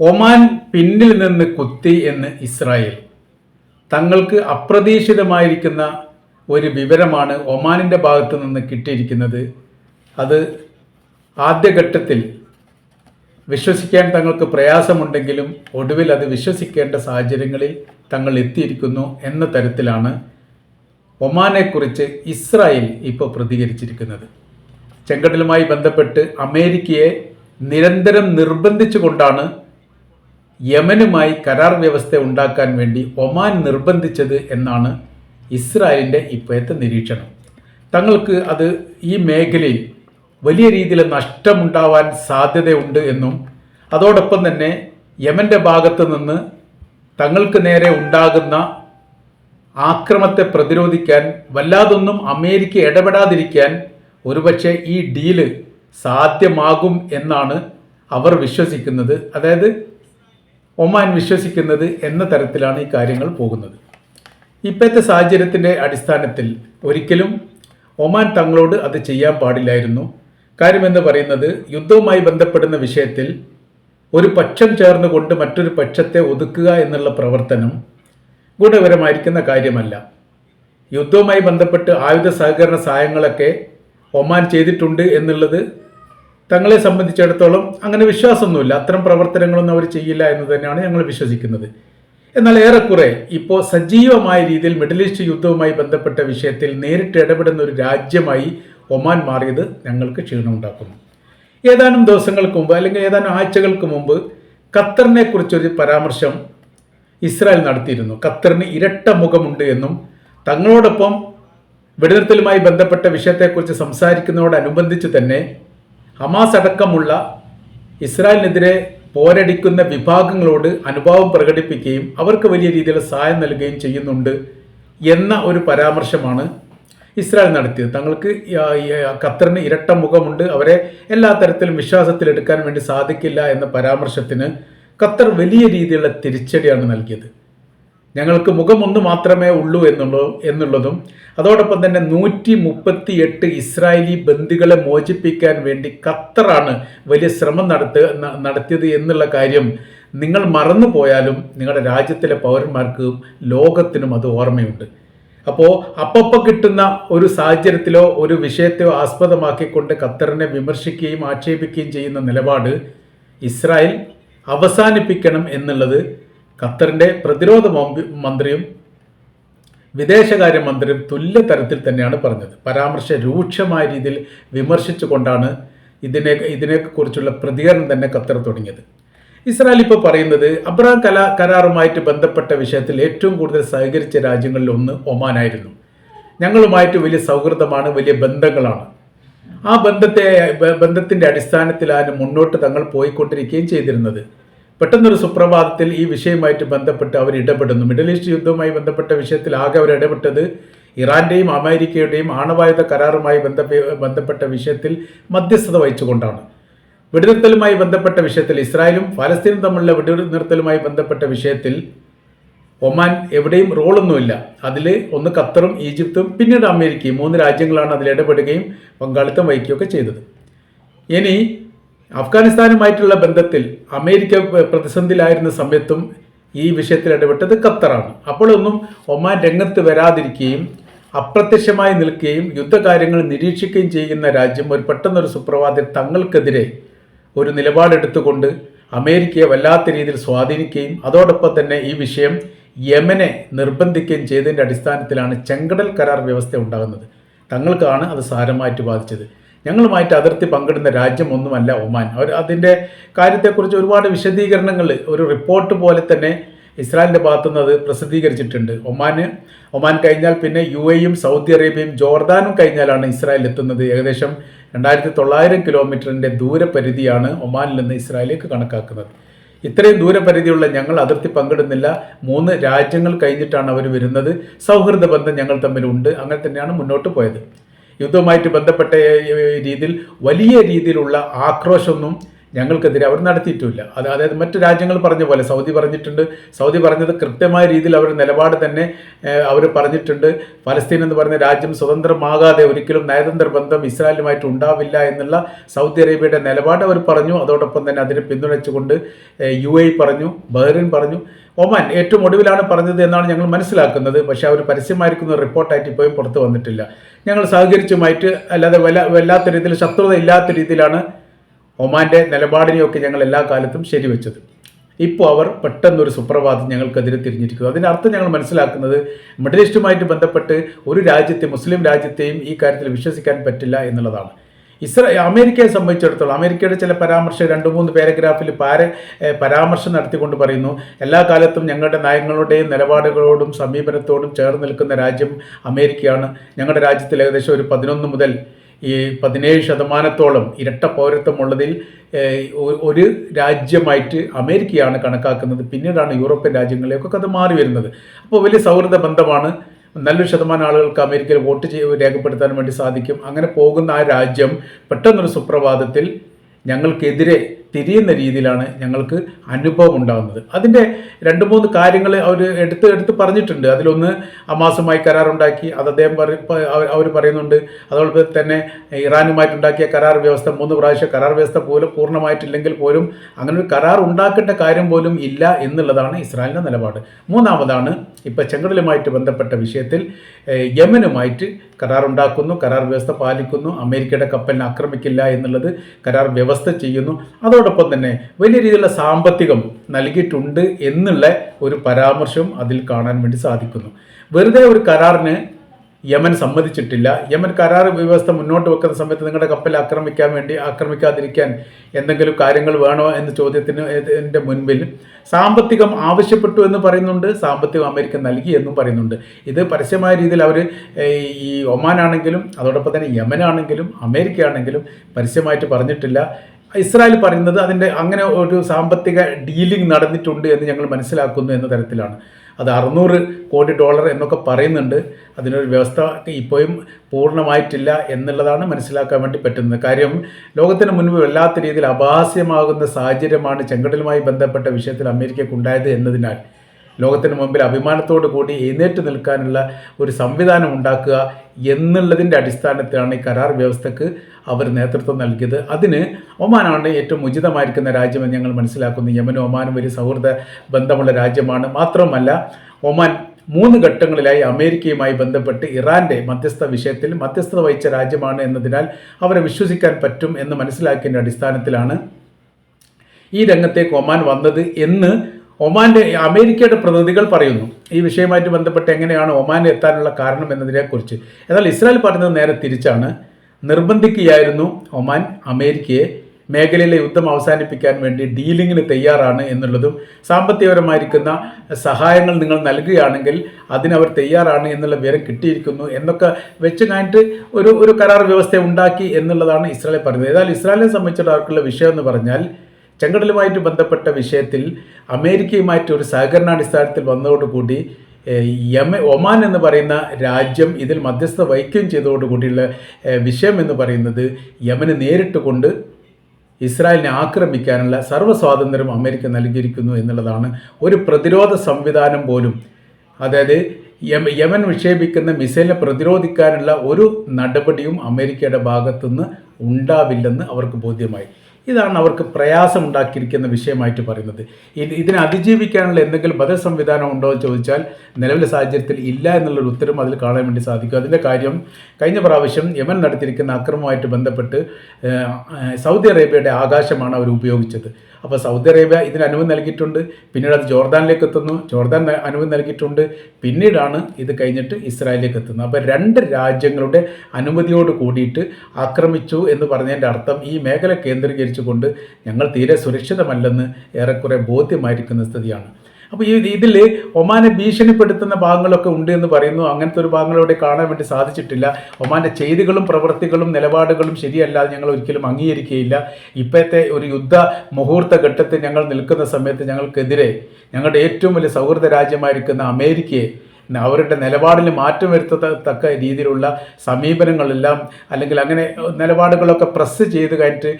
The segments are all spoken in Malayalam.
ഒമാൻ പിന്നിൽ നിന്ന് കുത്തി എന്ന് ഇസ്രായേൽ. തങ്ങൾക്ക് അപ്രതീക്ഷിതമായിരിക്കുന്ന ഒരു വിവരമാണ് ഒമാനിന്റെ ഭാഗത്ത് നിന്ന് കിട്ടിയിരിക്കുന്നത്. അത് ആദ്യഘട്ടത്തിൽ വിശ്വസിക്കാൻ തങ്ങൾക്ക് പ്രയാസമുണ്ടെങ്കിലും ഒടുവിൽ അത് വിശ്വസിക്കേണ്ട സാഹചര്യങ്ങളിൽ തങ്ങൾ എത്തിയിരിക്കുന്നു എന്ന തരത്തിലാണ് ഒമാനെക്കുറിച്ച് ഇസ്രായേൽ ഇപ്പോൾ പ്രതികരിച്ചിരിക്കുന്നത്. ചെങ്കടലുമായി ബന്ധപ്പെട്ട് അമേരിക്കയെ നിരന്തരം നിർബന്ധിച്ചുകൊണ്ടാണ് യമനുമായി കരാർ വ്യവസ്ഥ ഉണ്ടാക്കാൻ വേണ്ടി ഒമാൻ നിർബന്ധിച്ചത് എന്നാണ് ഇസ്രായേലിന്റെ ഇപ്പോഴത്തെ നിരീക്ഷണം. തങ്ങൾക്ക് അത് ഈ മേഖലയിൽ വലിയ രീതിയിൽ നഷ്ടമുണ്ടാവാൻ സാധ്യതയുണ്ട് എന്നും അതോടൊപ്പം തന്നെ യമന്റെ ഭാഗത്ത് നിന്ന് തങ്ങൾക്ക് നേരെ ഉണ്ടാകുന്ന ആക്രമത്തെ പ്രതിരോധിക്കാൻ വല്ലാതൊന്നും അമേരിക്ക ഇടപെടാതിരിക്കാൻ ഒരുപക്ഷെ ഈ ഡീൽ സാധ്യമാകും എന്നാണ് അവർ വിശ്വസിക്കുന്നത്. അതായത് ഒമാൻ വിശ്വസിക്കുന്നത് എന്ന തരത്തിലാണ് ഈ കാര്യങ്ങൾ പോകുന്നത്. ഇപ്പോഴത്തെ സാഹചര്യത്തിന്റെ അടിസ്ഥാനത്തിൽ ഒരിക്കലും ഒമാൻ തങ്ങളോട് അത് ചെയ്യാൻ പാടില്ലായിരുന്നു. കാര്യമെന്ന് പറയുന്നത് യുദ്ധവുമായി ബന്ധപ്പെടുന്ന വിഷയത്തിൽ ഒരു പക്ഷം ചേർന്നുകൊണ്ട് മറ്റൊരു പക്ഷത്തെ ഒതുക്കുക എന്നുള്ള പ്രവർത്തനം ഗുണപരമായിരിക്കുന്ന കാര്യമല്ല. യുദ്ധവുമായി ബന്ധപ്പെട്ട് ആയുധ സഹകരണ സഹായങ്ങളൊക്കെ ഒമാൻ ചെയ്തിട്ടുണ്ട് എന്നുള്ളത് തങ്ങളെ സംബന്ധിച്ചിടത്തോളം അങ്ങനെ വിശ്വാസമൊന്നുമില്ല. അത്തരം പ്രവർത്തനങ്ങളൊന്നും അവർ ചെയ്യില്ല എന്ന് തന്നെയാണ് ഞങ്ങൾ വിശ്വസിക്കുന്നത്. എന്നാൽ ഏറെക്കുറെ ഇപ്പോൾ സജീവമായ രീതിയിൽ മിഡിൽ ഈസ്റ്റ് യുദ്ധവുമായി ബന്ധപ്പെട്ട വിഷയത്തിൽ നേരിട്ട് ഇടപെടുന്ന ഒരു രാജ്യമായി ഒമാൻ മാറിയത് ഞങ്ങൾക്ക് ക്ഷീണമുണ്ടാക്കുന്നു ഏതാനും ദിവസങ്ങൾക്ക് മുമ്പ് അല്ലെങ്കിൽ ഏതാനും ആഴ്ചകൾക്ക് മുമ്പ് ഖത്തറിനെ കുറിച്ചൊരു പരാമർശം ഇസ്രായേൽ നടത്തിയിരുന്നു. ഖത്തറിന് ഇരട്ട മുഖമുണ്ട് എന്നും തങ്ങളോടൊപ്പം വെടിനിർത്തലുമായി ബന്ധപ്പെട്ട വിഷയത്തെക്കുറിച്ച് സംസാരിക്കുന്നതോടനുബന്ധിച്ച് തന്നെ ഹമാസ് അടക്കമുള്ള ഇസ്രായേലിനെതിരെ പോരടിക്കുന്ന വിഭാഗങ്ങളോട് അനുഭാവം പ്രകടിപ്പിക്കുകയും അവർക്ക് വലിയ രീതിയിലുള്ള സഹായം നൽകുകയും ചെയ്യുന്നുണ്ട് എന്ന ഒരു പരാമർശമാണ് ഇസ്രായേൽ നടത്തിയത്. തങ്ങൾക്ക് ഖത്തറിന് ഇരട്ട മുഖമുണ്ട്. അവരെ എല്ലാ തരത്തിലും വിശ്വാസത്തിലെടുക്കാൻ വേണ്ടി സാധിക്കില്ല എന്ന പരാമർശത്തിന് ഖത്തർ വലിയ രീതിയിലുള്ള തിരിച്ചടിയാണ് നൽകിയത്. ഞങ്ങൾക്ക് മുഖമൊന്നു മാത്രമേ ഉള്ളൂ എന്നുള്ളൂ എന്നുള്ളതും അതോടൊപ്പം തന്നെ നൂറ്റി മുപ്പത്തി എട്ട് ഇസ്രായേലി ബന്ദികളെ മോചിപ്പിക്കാൻ വേണ്ടി ഖത്തറാണ് വലിയ ശ്രമം നടത്ത നടത്തിയത് എന്നുള്ള കാര്യം നിങ്ങൾ മറന്നു പോയാലും നിങ്ങളുടെ രാജ്യത്തിലെ പൗരന്മാർക്കും ലോകത്തിനും അത് ഓർമ്മയുണ്ട്. അപ്പോൾ അപ്പപ്പോൾ കിട്ടുന്ന ഒരു സാഹചര്യത്തിലോ ഒരു വിഷയത്തെയോ ആസ്പദമാക്കിക്കൊണ്ട് ഖത്തറിനെ വിമർശിക്കുകയും ആക്ഷേപിക്കുകയും ചെയ്യുന്ന നിലപാട് ഇസ്രായേൽ അവസാനിപ്പിക്കണം എന്നുള്ളത് ഖത്തറിന്റെ പ്രതിരോധ മന്ത്രിയും വിദേശകാര്യമന്ത്രിയും തുല്യ തരത്തിൽ തന്നെയാണ് പറഞ്ഞത്. പരാമർശ രൂക്ഷമായ രീതിയിൽ വിമർശിച്ചുകൊണ്ടാണ് ഇതിനെ ഇതിനെക്കുറിച്ചുള്ള പ്രതികരണം തന്നെ ഖത്തർ തുടങ്ങിയത്. ഇസ്രായേൽ ഇപ്പോൾ പറയുന്നത് അബ്രഹാം കല കരാറുമായിട്ട് ബന്ധപ്പെട്ട വിഷയത്തിൽ ഏറ്റവും കൂടുതൽ സഹകരിച്ച രാജ്യങ്ങളിൽ ഒന്ന് ഒമാനായിരുന്നു. ഞങ്ങളുമായിട്ട് വലിയ സൗഹൃദമാണ് വലിയ ബന്ധങ്ങളാണ്. ആ ബന്ധത്തെ ബന്ധത്തിന്റെ അടിസ്ഥാനത്തിലാണ് മുന്നോട്ട് തങ്ങൾ പോയിക്കൊണ്ടിരിക്കുകയും ചെയ്തിരുന്നത്. പെട്ടെന്നൊരു സുപ്രഭാതത്തിൽ ഈ വിഷയവുമായിട്ട് ബന്ധപ്പെട്ട് അവർ ഇടപെടുന്നു. മിഡിൽ ഈസ്റ്റ് യുദ്ധവുമായി ബന്ധപ്പെട്ട വിഷയത്തിൽ ആകെ അവർ ഇടപെട്ടത് ഇറാന്റെയും അമേരിക്കയുടെയും ആണവായുധ കരാറുമായി ബന്ധപ്പെട്ട വിഷയത്തിൽ മധ്യസ്ഥത വഹിച്ചുകൊണ്ടാണ്. വെടിനിർത്തലുമായി ബന്ധപ്പെട്ട വിഷയത്തിൽ ഇസ്രായേലും ഫലസ്തീനും തമ്മിലുള്ള വെടിനിർത്തലുമായി ബന്ധപ്പെട്ട വിഷയത്തിൽ ഒമാൻ എവിടെയും റോളൊന്നുമില്ല. അതിൽ ഒന്ന് ഖത്തറും ഈജിപ്തും പിന്നീട് അമേരിക്കയും മൂന്ന് രാജ്യങ്ങളാണ് അതിൽ ഇടപെടുകയും പങ്കാളിത്തം വഹിക്കുകയൊക്കെ ചെയ്തത്. ഇനി അഫ്ഗാനിസ്ഥാനുമായിട്ടുള്ള ബന്ധത്തിൽ അമേരിക്ക പ്രതിസന്ധിയിലായിരുന്ന സമയത്തും ഈ വിഷയത്തിൽ ഇടപെട്ടത് ഖത്തറാണ്. അപ്പോഴൊന്നും ഒമാൻ രംഗത്ത് വരാതിരിക്കുകയും അപ്രത്യക്ഷമായി നിൽക്കുകയും യുദ്ധകാര്യങ്ങൾ നിരീക്ഷിക്കുകയും ചെയ്യുന്ന രാജ്യം ഒരു പെട്ടെന്നൊരു സുപ്രഭാതത്തിൽ തങ്ങൾക്കെതിരെ ഒരു നിലപാടെടുത്തുകൊണ്ട് അമേരിക്കയെ വല്ലാത്ത രീതിയിൽ സ്വാധീനിക്കുകയും അതോടൊപ്പം തന്നെ ഈ വിഷയം യമനെ നിർബന്ധിക്കുകയും ചെയ്തതിന്റെ അടിസ്ഥാനത്തിലാണ് ചെങ്കടൽ കരാർ വ്യവസ്ഥ ഉണ്ടാകുന്നത്. തങ്ങൾക്കാണ് അത് സാരമായിട്ട് ബാധിച്ചത്. ഞങ്ങളുമായിട്ട് അതിർത്തി പങ്കിടുന്ന രാജ്യം ഒന്നുമല്ല ഒമാൻ. അവർ അതിന്റെ കാര്യത്തെക്കുറിച്ച് ഒരുപാട് വിശദീകരണങ്ങൾ ഒരു റിപ്പോർട്ട് പോലെ തന്നെ ഇസ്രായേലിന്റെ ഭാഗത്തുനിന്ന് അത് പ്രസിദ്ധീകരിച്ചിട്ടുണ്ട്. ഒമാൻ ഒമാൻ കഴിഞ്ഞാൽ പിന്നെ യു എയും സൗദി അറേബ്യയും ജോർദാനും കഴിഞ്ഞാലാണ് ഇസ്രായേൽ എത്തുന്നത്. ഏകദേശം രണ്ടായിരത്തി തൊള്ളായിരം കിലോമീറ്ററിന്റെ ദൂരപരിധിയാണ് ഒമാനിൽ നിന്ന് ഇസ്രായേലേക്ക് കണക്കാക്കുന്നത്. ഇത്രയും ദൂരപരിധിയുള്ള ഞങ്ങൾ അതിർത്തി പങ്കിടുന്നില്ല. മൂന്ന് രാജ്യങ്ങൾ കഴിഞ്ഞിട്ടാണ് അവർ വരുന്നത്. സൗഹൃദ ബന്ധം ഞങ്ങൾ തമ്മിലുണ്ട്. അങ്ങനെ തന്നെയാണ് മുന്നോട്ട് പോയത്. യുദ്ധവുമായിട്ട് ബന്ധപ്പെട്ട രീതിയിൽ വലിയ രീതിയിലുള്ള ആക്രോശമൊന്നും ഞങ്ങൾക്കെതിരെ അവർ നടത്തിയിട്ടുമില്ല അത് അതായത് മറ്റു രാജ്യങ്ങൾ പറഞ്ഞ പോലെ സൗദി പറഞ്ഞിട്ടുണ്ട്. സൗദി പറഞ്ഞത് കൃത്യമായ രീതിയിൽ അവർ നിലപാട് തന്നെ അവർ പറഞ്ഞിട്ടുണ്ട്. ഫലസ്തീൻ എന്ന് പറയുന്ന രാജ്യം സ്വതന്ത്രമാകാതെ ഒരിക്കലും നയതന്ത്ര ബന്ധം ഇസ്രായേലുമായിട്ട് ഉണ്ടാവില്ല എന്നുള്ള സൗദി അറേബ്യയുടെ നിലപാട് അവർ പറഞ്ഞു. അതോടൊപ്പം തന്നെ അതിനെ പിന്തുണച്ചുകൊണ്ട് യു എ പറഞ്ഞു ബഹ്റിൻ പറഞ്ഞു. ഒമാൻ ഏറ്റവും ഒടുവിലാണ് പറഞ്ഞത് എന്നാണ് ഞങ്ങൾ മനസ്സിലാക്കുന്നത്. പക്ഷേ അവർ പരസ്യമായിരിക്കുന്ന റിപ്പോർട്ടായിട്ട് ഇപ്പോഴും പുറത്ത് വന്നിട്ടില്ല. ഞങ്ങൾ സഹകരിച്ചുമായിട്ട് അല്ലാതെ വല്ല വല്ലാത്ത രീതിയിൽ ശത്രുത ഇല്ലാത്ത രീതിയിലാണ് ഒമാന്റെ നിലപാടിനെയൊക്കെ ഞങ്ങൾ എല്ലാ കാലത്തും ശരിവെച്ചത്. ഇപ്പോൾ അവർ പെട്ടെന്നൊരു സുപ്രഭാതം ഞങ്ങൾക്കെതിരെ തിരിഞ്ഞിരിക്കുന്നു. അതിന്റെ അർത്ഥം ഞങ്ങൾ മനസ്സിലാക്കുന്നത് മിഡിൽ ഈസ്റ്റുമായിട്ട് ബന്ധപ്പെട്ട് ഒരു രാജ്യത്തെ മുസ്ലിം രാജ്യത്തെയും ഈ കാര്യത്തിൽ വിശ്വസിക്കാൻ പറ്റില്ല എന്നുള്ളതാണ്. ഇസ്ര അമേരിക്കയെ സംബന്ധിച്ചിടത്തോളം അമേരിക്കയുടെ ചില പരാമർശം രണ്ട് മൂന്ന് പാരഗ്രാഫിൽ പാര പരാമർശം നടത്തിക്കൊണ്ട് പറയുന്നു എല്ലാ കാലത്തും ഞങ്ങളുടെ നയങ്ങളുടെയും നിലപാടുകളോടും സമീപനത്തോടും ചേർന്ന് നിൽക്കുന്ന രാജ്യം അമേരിക്കയാണ്. ഞങ്ങളുടെ രാജ്യത്തിൽ ഏകദേശം ഒരു പതിനൊന്ന് മുതൽ ഈ പതിനേഴ് ശതമാനത്തോളം ഇരട്ട പൗരത്വമുള്ളതിൽ ഒരു രാജ്യമായിട്ട് അമേരിക്കയാണ് കണക്കാക്കുന്നത്. പിന്നീടാണ് യൂറോപ്യൻ രാജ്യങ്ങളിലേക്കൊക്കെ അത് മാറി വരുന്നത്. അപ്പോൾ വലിയ സൗഹൃദ ബന്ധമാണ് നല്ലൊരു ശതമാനം ആളുകൾക്ക് അമേരിക്കയിൽ വോട്ട് ചെയ്ത് രേഖപ്പെടുത്താൻ വേണ്ടി സാധിക്കും. അങ്ങനെ പോകുന്ന ആ രാജ്യം പെട്ടെന്നൊരു സുപ്രഭാതത്തിൽ ഞങ്ങൾക്കെതിരെ തിരിയുന്ന രീതിയിലാണ് ഞങ്ങൾക്ക് അനുഭവം ഉണ്ടാകുന്നത് അതിന്റെ രണ്ട് മൂന്ന് കാര്യങ്ങൾ അവർ എടുത്ത് എടുത്ത് പറഞ്ഞിട്ടുണ്ട്. അതിലൊന്ന് അമാസുമായി കരാറുണ്ടാക്കി അത് അദ്ദേഹം അവർ പറയുന്നുണ്ട്. അതോടൊപ്പം തന്നെ ഇറാനുമായിട്ടുണ്ടാക്കിയ കരാർ വ്യവസ്ഥ മൂന്ന് പ്രാവശ്യം കരാർ വ്യവസ്ഥ പോലും പൂർണമായിട്ടില്ലെങ്കിൽ പോലും അങ്ങനെ ഒരു കരാർ ഉണ്ടാക്കേണ്ട കാര്യം പോലും ഇല്ല എന്നുള്ളതാണ് ഇസ്രായേലിന്റെ നിലപാട്. മൂന്നാമതാണ് ഇപ്പോൾ ചെങ്കടലുമായിട്ട് ബന്ധപ്പെട്ട വിഷയത്തിൽ യമനുമായിട്ട് കരാർ ഉണ്ടാക്കുന്നു കരാർ വ്യവസ്ഥ പാലിക്കുന്നു അമേരിക്കയുടെ കപ്പലിനെ ആക്രമിക്കില്ല എന്നുള്ളത് കരാർ വ്യവസ്ഥ ചെയ്യുന്നു. അതോടൊപ്പം തന്നെ വലിയ രീതിയിലുള്ള സാമ്പത്തികം നൽകിയിട്ടുണ്ട് എന്നുള്ള ഒരു പരാമർശം അതിൽ കാണാൻ വേണ്ടി സാധിക്കുന്നു. വെറുതെ ഒരു കരാറിന് യമൻ സമ്മതിച്ചിട്ടില്ല. യമൻ കരാർ വ്യവസ്ഥ മുന്നോട്ട് വെക്കുന്ന സമയത്ത് നിങ്ങളുടെ കപ്പൽ ആക്രമിക്കാൻ വേണ്ടി ആക്രമിക്കാതിരിക്കാൻ എന്തെങ്കിലും കാര്യങ്ങൾ വേണോ എന്ന ചോദ്യത്തിന് എന്റെ മുൻപിൽ സാമ്പത്തികം ആവശ്യപ്പെട്ടു എന്ന് പറയുന്നുണ്ട്. സാമ്പത്തികം അമേരിക്ക നൽകി എന്നും പറയുന്നുണ്ട്. ഇത് പരസ്യമായ രീതിയിൽ അവർ ഈ ഒമാനാണെങ്കിലും അതോടൊപ്പം തന്നെ യമനാണെങ്കിലും അമേരിക്ക ആണെങ്കിലും പരസ്യമായിട്ട് പറഞ്ഞിട്ടില്ല. ഇസ്രായേൽ പറയുന്നത് അതിന്റെ അങ്ങനെ ഒരു സാമ്പത്തിക ഡീലിംഗ് നടന്നിട്ടുണ്ട് എന്ന് ഞങ്ങൾ മനസ്സിലാക്കുന്നു എന്ന തരത്തിലാണ്. അത് അറുന്നൂറ് കോടി ഡോളർ എന്നൊക്കെ പറയുന്നുണ്ട്. അതിനൊരു വ്യവസ്ഥ ഇപ്പോഴും പൂർണമായിട്ടില്ല എന്നുള്ളതാണ് മനസ്സിലാക്കാൻ വേണ്ടി പറ്റുന്നത്. കാര്യം ലോകത്തിന് മുൻപ് വല്ലാത്ത രീതിയിൽ അപഹാസ്യമാകുന്ന സാഹചര്യമാണ് ചെങ്കടലുമായി ബന്ധപ്പെട്ട വിഷയത്തിൽ അമേരിക്കയ്ക്കുണ്ടായത് എന്നതിനാൽ. ലോകത്തിന് മുമ്പിൽ അഭിമാനത്തോടു കൂടി എഴുന്നേറ്റ് നിൽക്കാനുള്ള ഒരു സംവിധാനം ഉണ്ടാക്കുക എന്നുള്ളതിന്റെ അടിസ്ഥാനത്തിലാണ് ഈ കരാർ വ്യവസ്ഥക്ക് അവർ നേതൃത്വം നൽകിയത്. അതിന് ഒമാനാണ് ഏറ്റവും ഉചിതമായിരിക്കുന്ന രാജ്യമെന്ന് ഞങ്ങൾ മനസ്സിലാക്കുന്നു. യമനും ഒമാനും വലിയ സൗഹൃദ ബന്ധമുള്ള രാജ്യമാണ്. മാത്രമല്ല ഒമാൻ മൂന്ന് ഘട്ടങ്ങളിലായി അമേരിക്കയുമായി ബന്ധപ്പെട്ട് ഇറാന്റെ മധ്യസ്ഥ വിഷയത്തിൽ മധ്യസ്ഥത വഹിച്ച രാജ്യമാണ് എന്നതിനാൽ അവരെ വിശ്വസിക്കാൻ പറ്റും എന്ന് മനസ്സിലാക്കിയതിന്റെ അടിസ്ഥാനത്തിലാണ് ഈ രംഗത്തേക്ക് ഒമാൻ വന്നത് എന്ന് ഒമാന്റെ അമേരിക്കയുടെ പ്രതിനിധികൾ പറയുന്നു ഈ വിഷയവുമായിട്ട് ബന്ധപ്പെട്ട് എങ്ങനെയാണ് ഒമാൻ എത്താനുള്ള കാരണം എന്നതിനെക്കുറിച്ച്. എന്നാൽ ഇസ്രായേൽ പറയുന്നത് നേരെ തിരിച്ചാണ്. നിർബന്ധിക്കുകയായിരുന്നു ഒമാൻ അമേരിക്കയെ മേഖലയിലെ യുദ്ധം അവസാനിപ്പിക്കാൻ വേണ്ടി ഡീലിങ്ങിന് തയ്യാറാണ് എന്നുള്ളതും സാമ്പത്തികപരമായിരിക്കുന്ന സഹായങ്ങൾ നിങ്ങൾ നൽകുകയാണെങ്കിൽ അതിനവർ തയ്യാറാണ് എന്നുള്ള വിവരം കിട്ടിയിരിക്കുന്നു എന്നൊക്കെ വെച്ച് കഴിഞ്ഞിട്ട് ഒരു ഒരു കരാർ വ്യവസ്ഥ ഉണ്ടാക്കി എന്നുള്ളതാണ് ഇസ്രായേൽ പറയുന്നത്. ഏതായാലും ഇസ്രായേലിനെ സംബന്ധിച്ചിടത്തോളം വിഷയം എന്ന് പറഞ്ഞാൽ ചെങ്കടലുമായിട്ട് ബന്ധപ്പെട്ട വിഷയത്തിൽ അമേരിക്കയുമായിട്ട് ഒരു സഹകരണാടിസ്ഥാനത്തിൽ വന്നതോടുകൂടി യമ ഒമാൻ എന്ന് പറയുന്ന രാജ്യം ഇതിൽ മധ്യസ്ഥ വഹിക്കുകയും ചെയ്തതോടുകൂടിയുള്ള വിഷയം എന്ന് പറയുന്നത് യമന് നേരിട്ട് കൊണ്ട് ഇസ്രായേലിനെ ആക്രമിക്കാനുള്ള സർവസ്വാതന്ത്ര്യം അമേരിക്ക നൽകിയിരിക്കുന്നു എന്നുള്ളതാണ് ഒരു പ്രതിരോധ സംവിധാനം പോലും. അതായത് യമൻ വിക്ഷേപിക്കുന്ന മിസൈലിനെ പ്രതിരോധിക്കാനുള്ള ഒരു നടപടിയും അമേരിക്കയുടെ ഭാഗത്തുനിന്ന് ഉണ്ടാവില്ലെന്ന് അവർക്ക് ബോധ്യമായി. ഇതാണ് അവർക്ക് പ്രയാസം ഉണ്ടാക്കിയിരിക്കുന്ന വിഷയമായിട്ട് പറയുന്നത്. ഇതിനെ അതിജീവിക്കാനുള്ള എന്തെങ്കിലും ബദൽ സംവിധാനം ഉണ്ടോ എന്ന് ചോദിച്ചാൽ നിലവിലെ സാഹചര്യത്തിൽ ഇല്ല എന്നുള്ളൊരു ഉത്തരം അതിൽ കാണാൻ വേണ്ടി സാധിക്കും. അതിന്റെ കാര്യം കഴിഞ്ഞ പ്രാവശ്യം യമൻ നടത്തിയിരിക്കുന്ന അക്രമവുമായിട്ട് ബന്ധപ്പെട്ട് സൗദി അറേബ്യയുടെ ആകാശമാണ് അവർ ഉപയോഗിച്ചത്. അപ്പോൾ സൗദി അറേബ്യ ഇതിന് അനുമതി നൽകിയിട്ടുണ്ട്. പിന്നീട് അത് ജോർദാനിലേക്ക് എത്തുന്നു. ജോർദാൻ അനുമതി നൽകിയിട്ടുണ്ട്. പിന്നീടാണ് ഇത് കഴിഞ്ഞിട്ട് ഇസ്രായേലിലേക്ക് എത്തുന്നത്. അപ്പോൾ രണ്ട് രാജ്യങ്ങളുടെ അനുമതിയോട് കൂടിയിട്ട് ആക്രമിച്ചു എന്ന് പറഞ്ഞതിന്റെ അർത്ഥം ഈ മേഖല കേന്ദ്രീകരിച്ചുകൊണ്ട് ഞങ്ങൾ തീരെ സുരക്ഷിതമല്ലെന്ന് ഏറെക്കുറെ ബോധ്യമായിരിക്കുന്ന സ്ഥിതിയാണ്. അപ്പോൾ ഈ ഇതിൽ ഒമാനെ ഭീഷണിപ്പെടുത്തുന്ന ഭാഗങ്ങളൊക്കെ ഉണ്ട് എന്ന് പറയുന്നു. അങ്ങനത്തെ ഒരു ഭാഗങ്ങൾ ഇവിടെ കാണാൻ വേണ്ടി സാധിച്ചിട്ടില്ല. ഒമാന്റെ ചെയ്തികളും പ്രവൃത്തികളും നിലപാടുകളും ശരിയല്ലാതെ ഞങ്ങൾ ഒരിക്കലും അംഗീകരിക്കുകയില്ല. ഇപ്പോഴത്തെ ഒരു യുദ്ധ മുഹൂർത്ത ഘട്ടത്തിൽ ഞങ്ങൾ നിൽക്കുന്ന സമയത്ത് ഞങ്ങൾക്കെതിരെ ഞങ്ങളുടെ ഏറ്റവും വലിയ സൗഹൃദ രാജ്യമായിരിക്കുന്ന അമേരിക്കയെ അവരുടെ നിലപാടിൽ മാറ്റം വരുത്തത്തക്ക രീതിയിലുള്ള സമീപനങ്ങളെല്ലാം അല്ലെങ്കിൽ അങ്ങനെ നിലപാടുകളൊക്കെ പ്രസ് ചെയ്ത് കഴിഞ്ഞിട്ട്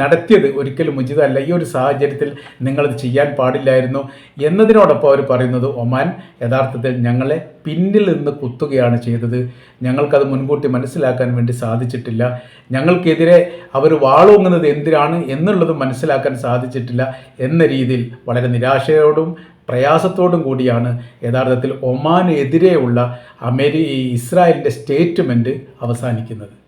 നടത്തിയത് ഒരിക്കലും ഉചിതമല്ല. ഈ ഒരു സാഹചര്യത്തിൽ നിങ്ങളത് ചെയ്യാൻ പാടില്ലായിരുന്നു എന്നതിനോടൊപ്പം അവർ പറയുന്നത് ഒമാൻ യഥാർത്ഥത്തിൽ ഞങ്ങളെ പിന്നിൽ നിന്ന് കുത്തുകയാണ് ചെയ്തത്. ഞങ്ങൾക്കത് മുൻകൂട്ടി മനസ്സിലാക്കാൻ വേണ്ടി സാധിച്ചിട്ടില്ല. ഞങ്ങൾക്കെതിരെ അവർ വാളൂങ്ങുന്നത് എന്തിനാണ് എന്നുള്ളത് മനസ്സിലാക്കാൻ സാധിച്ചിട്ടില്ല എന്ന രീതിയിൽ വളരെ നിരാശയോടും പ്രയാസത്തോടും കൂടിയാണ് യഥാർത്ഥത്തിൽ ഒമാനെതിരെയുള്ള അമേരി ഇസ്രായേലിന്റെ സ്റ്റേറ്റ്മെന്റ് അവസാനിക്കുന്നത്.